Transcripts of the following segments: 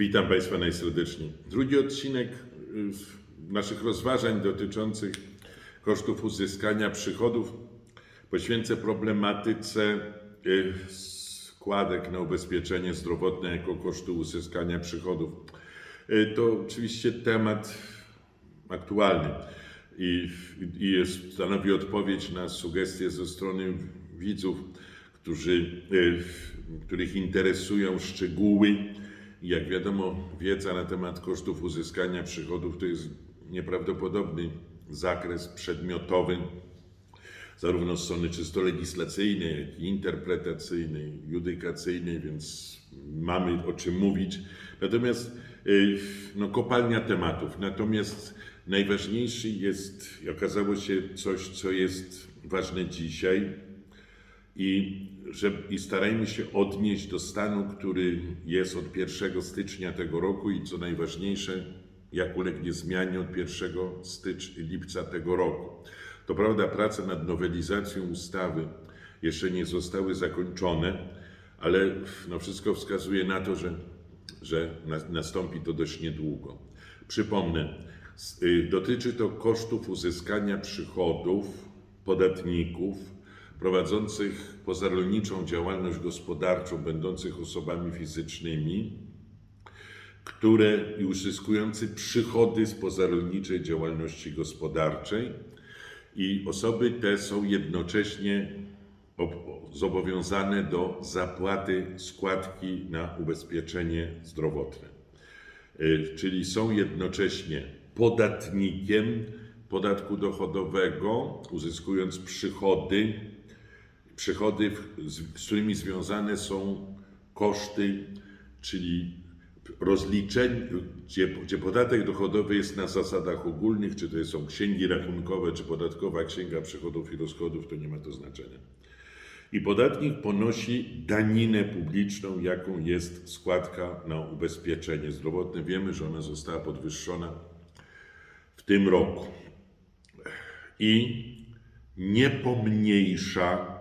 Witam Państwa najserdeczniej. Drugi odcinek y, naszych rozważań dotyczących kosztów uzyskania przychodów poświęcę problematyce y, składek na ubezpieczenie zdrowotne jako kosztu uzyskania przychodów. Y, To oczywiście temat aktualny i, i jest, stanowi odpowiedź na sugestie ze strony widzów, którzy, których interesują szczegóły. Jak wiadomo, wiedza na temat kosztów uzyskania przychodów to jest nieprawdopodobny zakres przedmiotowy, zarówno z strony czysto legislacyjnej, jak i interpretacyjnej, judykacyjnej, więc mamy o czym mówić. Natomiast y, no, kopalnia tematów. Natomiast najważniejszy jest, okazało się, coś, co jest ważne dzisiaj i, że, i starajmy się odnieść do stanu, który jest od 1 stycznia tego roku i co najważniejsze, jak ulegnie zmianie od 1 stycz, lipca tego roku. To prawda, prace nad nowelizacją ustawy jeszcze nie zostały zakończone, ale no, wszystko wskazuje na to, że, że na, nastąpi to dość niedługo. Przypomnę, y, dotyczy to kosztów uzyskania przychodów podatników prowadzących pozarolniczą działalność gospodarczą, będących osobami fizycznymi, które i uzyskujący przychody z pozarolniczej działalności gospodarczej i osoby te są jednocześnie ob- zobowiązane do zapłaty składki na ubezpieczenie zdrowotne. Y, Czyli są jednocześnie podatnikiem podatku dochodowego, uzyskując przychody, przychody, z którymi związane są koszty, czyli rozliczeń, gdzie, gdzie podatek dochodowy jest na zasadach ogólnych, czy to są księgi rachunkowe, czy podatkowa księga przychodów i rozchodów, to nie ma to znaczenia. I podatnik ponosi daninę publiczną, jaką jest składka na ubezpieczenie zdrowotne. Wiemy, że ona została podwyższona w tym roku. I nie pomniejsza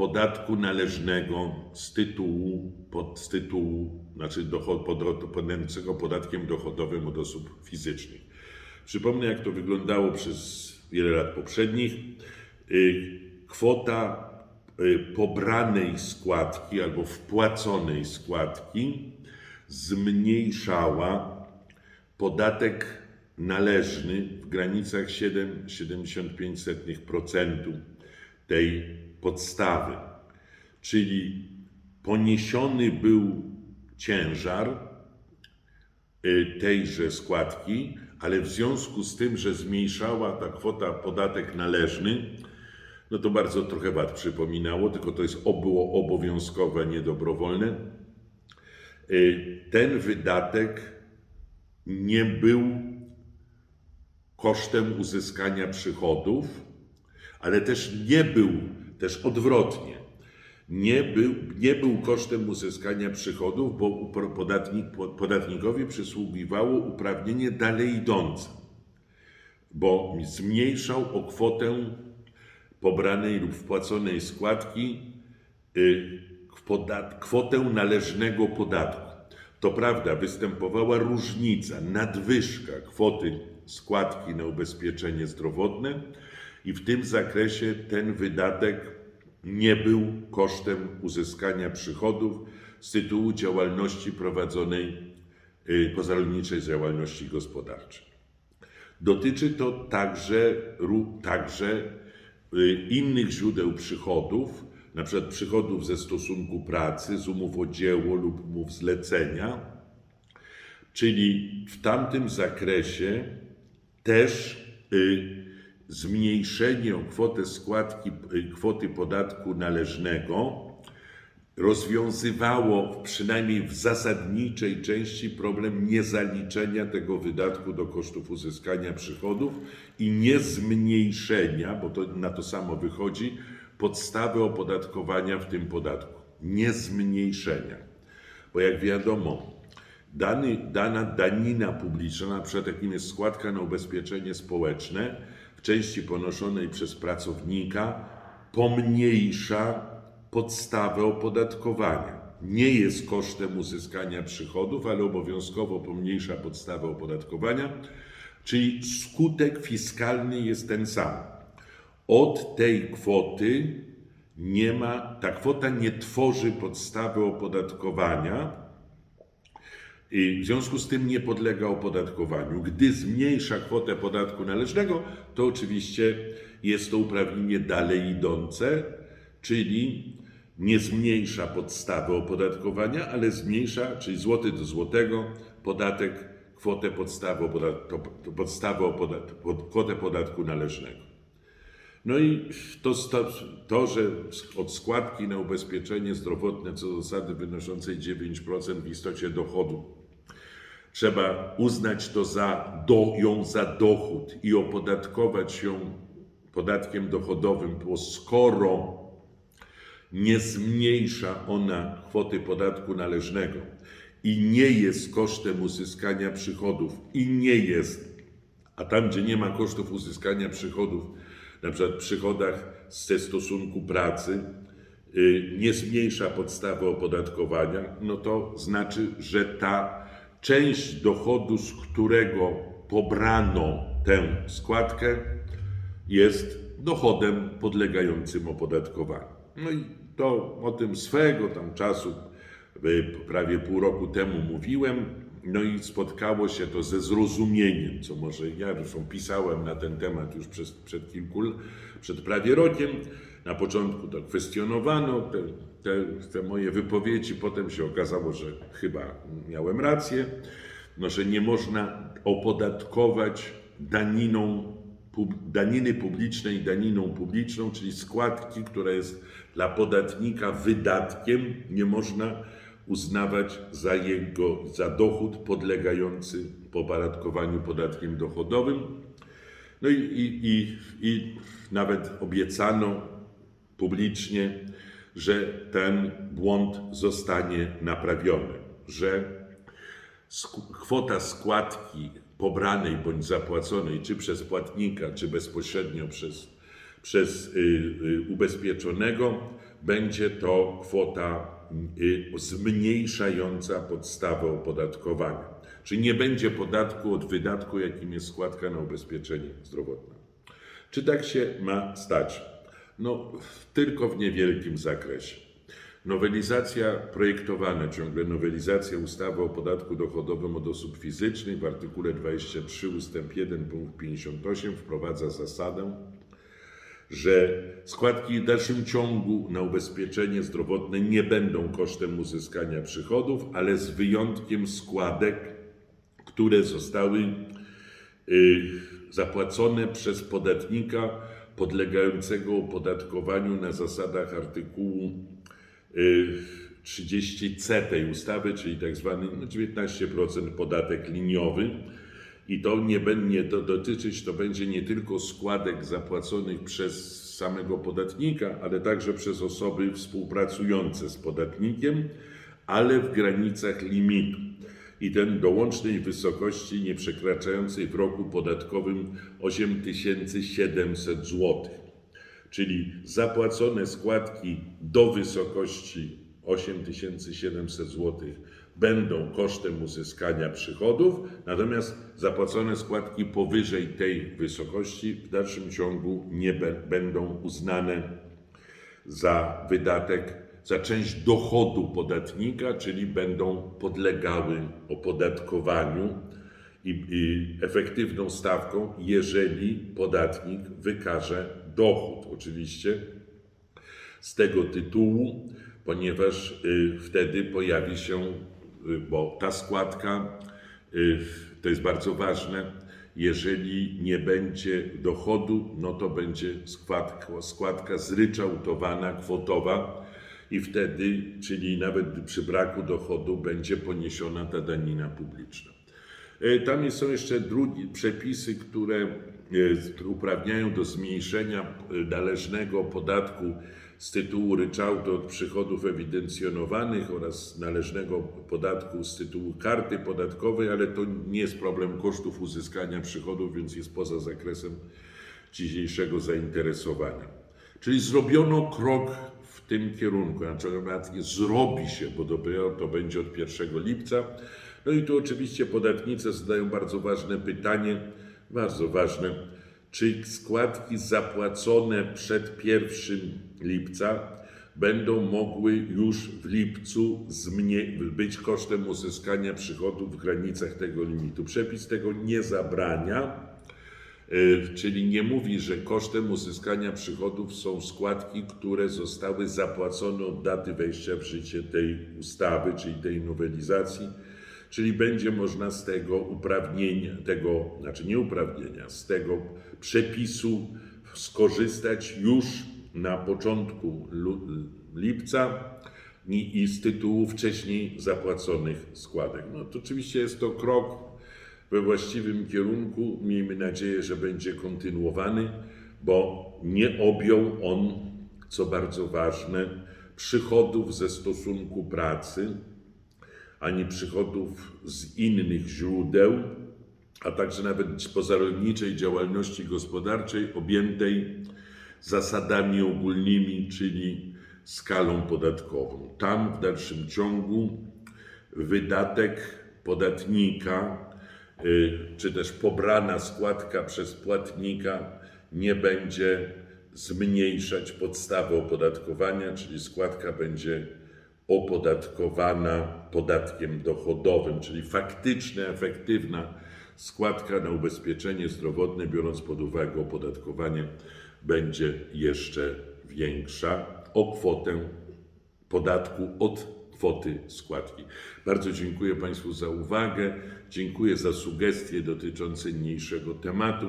podatku należnego z tytułu, pod, z tytułu znaczy dochod, pod, podlegającego podatkiem dochodowym od osób fizycznych. Przypomnę, jak to wyglądało przez wiele lat poprzednich. Y, Kwota y, pobranej składki albo wpłaconej składki zmniejszała podatek należny w granicach 7,75% tej podstawy. Czyli poniesiony był ciężar y, tejże składki, ale w związku z tym, że zmniejszała ta kwota podatek należny, no to bardzo trochę VAT przypominało, tylko to jest było obowiązkowe, nie dobrowolne. Y, Ten wydatek nie był kosztem uzyskania przychodów, ale też nie był, też odwrotnie, nie był, nie był kosztem uzyskania przychodów, bo podatnik, po- podatnikowi przysługiwało uprawnienie dalej idące, bo zmniejszał o kwotę pobranej lub wpłaconej składki y, podat, kwotę należnego podatku. To prawda, występowała różnica, nadwyżka kwoty składki na ubezpieczenie zdrowotne i w tym zakresie ten wydatek nie był kosztem uzyskania przychodów z tytułu działalności prowadzonej, y, pozarolniczej działalności gospodarczej. Dotyczy to także, także y, innych źródeł przychodów, na przykład przychodów ze stosunku pracy, z umów o dzieło lub umów zlecenia, czyli w tamtym zakresie też y, zmniejszenie o kwotę składki, y, kwoty podatku należnego rozwiązywało przynajmniej w zasadniczej części problem niezaliczenia tego wydatku do kosztów uzyskania przychodów i niezmniejszenia, bo to na to samo wychodzi, podstawy opodatkowania w tym podatku. Niezmniejszenia. Bo jak wiadomo, dany, dana danina publiczna, na przykład jakim jest składka na ubezpieczenie społeczne, części ponoszonej przez pracownika, pomniejsza podstawę opodatkowania. nie jest kosztem uzyskania przychodów, ale obowiązkowo pomniejsza podstawę opodatkowania, czyli skutek fiskalny jest ten sam. Od tej kwoty nie ma, ta kwota nie tworzy podstawy opodatkowania w związku z tym nie podlega opodatkowaniu. Gdy zmniejsza kwotę podatku należnego, to oczywiście jest to uprawnienie dalej idące, czyli nie zmniejsza podstawy opodatkowania, ale zmniejsza, czyli złoty do złotego, podatek, kwotę podstawy, opodat- to- to podstawy opodat- pod- kwotę podatku należnego. No i to, to, że od składki na ubezpieczenie zdrowotne co zasady wynoszącej 9% w istocie dochodu trzeba uznać to za, do, ją za dochód i opodatkować ją podatkiem dochodowym, bo skoro nie zmniejsza ona kwoty podatku należnego i nie jest kosztem uzyskania przychodów i nie jest, a tam gdzie nie ma kosztów uzyskania przychodów, na przykład przychodach ze stosunku pracy, y, nie zmniejsza podstawy opodatkowania, no to znaczy, że ta część dochodu, z którego pobrano tę składkę, jest dochodem podlegającym opodatkowaniu. No i to o tym swego tam czasu, y, prawie pół roku temu mówiłem, no i spotkało się to ze zrozumieniem, co może ja zresztą pisałem na ten temat już przez, przed kilku, przed prawie rokiem. Na początku to kwestionowano te, te, te moje wypowiedzi, potem się okazało, że chyba miałem rację, no, że nie można opodatkować daniną daniny publicznej daniną publiczną, czyli składki, która jest dla podatnika wydatkiem, nie można uznawać za jego, za dochód podlegający opodatkowaniu podatkiem dochodowym. No i, i, i, i nawet obiecano publicznie, że ten błąd zostanie naprawiony, że kwota składki pobranej bądź zapłaconej czy przez płatnika, czy bezpośrednio przez, przez y, y, ubezpieczonego, będzie to kwota y, zmniejszająca podstawę opodatkowania. Czyli nie będzie podatku od wydatku, jakim jest składka na ubezpieczenie zdrowotne. Czy tak się ma stać? No, tylko w niewielkim zakresie. Nowelizacja projektowana, ciągle nowelizacja ustawy o podatku dochodowym od osób fizycznych w artykule 23 ust. 1 punkt 58 wprowadza zasadę, że składki w dalszym ciągu na ubezpieczenie zdrowotne nie będą kosztem uzyskania przychodów, ale z wyjątkiem składek, które zostały y, zapłacone przez podatnika podlegającego opodatkowaniu na zasadach artykułu y, 30c tej ustawy, czyli tak zwany no, 19% podatek liniowy. I to nie będzie to dotyczyć, to będzie nie tylko składek zapłaconych przez samego podatnika, ale także przez osoby współpracujące z podatnikiem, ale w granicach limitu. I ten do łącznej wysokości nie przekraczającej w roku podatkowym 8700 zł. Czyli zapłacone składki do wysokości 8700 zł będą kosztem uzyskania przychodów, natomiast zapłacone składki powyżej tej wysokości w dalszym ciągu nie będą uznane za wydatek, za część dochodu podatnika, czyli będą podlegały opodatkowaniu i, i efektywną stawką, jeżeli podatnik wykaże dochód. Oczywiście z tego tytułu, ponieważ y, wtedy pojawi się, y, bo ta składka y, to jest bardzo ważne, jeżeli nie będzie dochodu, no to będzie składka, składka zryczałtowana, kwotowa i wtedy, czyli nawet przy braku dochodu, będzie poniesiona ta danina publiczna. E, Tam są jeszcze drugi, przepisy, które e, uprawniają do zmniejszenia e, należnego podatku z tytułu ryczałtu od przychodów ewidencjonowanych oraz należnego podatku z tytułu karty podatkowej, ale to nie jest problem kosztów uzyskania przychodów, więc jest poza zakresem dzisiejszego zainteresowania. Czyli zrobiono krok tym kierunku, znaczy zrobi się, bo dopiero to będzie od 1 lipca. No i tu oczywiście podatnicy zadają bardzo ważne pytanie, bardzo ważne, czy składki zapłacone przed 1 lipca będą mogły już w lipcu być kosztem uzyskania przychodów w granicach tego limitu. Przepis tego nie zabrania, czyli nie mówi, że kosztem uzyskania przychodów są składki, które zostały zapłacone od daty wejścia w życie tej ustawy, czyli tej nowelizacji. Czyli będzie można z tego uprawnienia, tego, znaczy nie uprawnienia, z tego przepisu skorzystać już na początku lipca i z tytułu wcześniej zapłaconych składek. No to oczywiście jest to krok we właściwym kierunku. Miejmy nadzieję, że będzie kontynuowany, bo nie objął on, co bardzo ważne, przychodów ze stosunku pracy, ani przychodów z innych źródeł, a także nawet pozarolniczej działalności gospodarczej objętej zasadami ogólnymi, czyli skalą podatkową. Tam w dalszym ciągu wydatek podatnika, czy też pobrana składka przez płatnika nie będzie zmniejszać podstawy opodatkowania, czyli składka będzie opodatkowana podatkiem dochodowym, czyli faktyczna, efektywna składka na ubezpieczenie zdrowotne, biorąc pod uwagę opodatkowanie, będzie jeszcze większa o kwotę podatku od kwoty składki. Bardzo dziękuję Państwu za uwagę, dziękuję za sugestie dotyczące niniejszego tematu.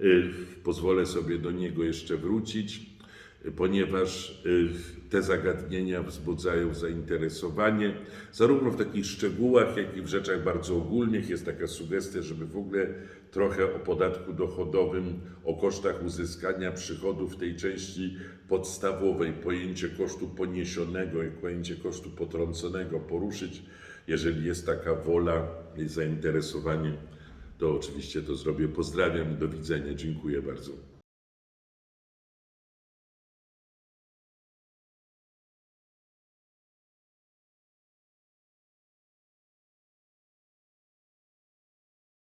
Y, Pozwolę sobie do niego jeszcze wrócić, ponieważ y, te zagadnienia wzbudzają zainteresowanie, zarówno w takich szczegółach, jak i w rzeczach bardzo ogólnych. Jest taka sugestia, żeby w ogóle trochę o podatku dochodowym, o kosztach uzyskania przychodów w tej części podstawowej, pojęcie kosztu poniesionego i pojęcie kosztu potrąconego poruszyć. Jeżeli jest taka wola i zainteresowanie, to oczywiście to zrobię. Pozdrawiam, do widzenia, dziękuję bardzo.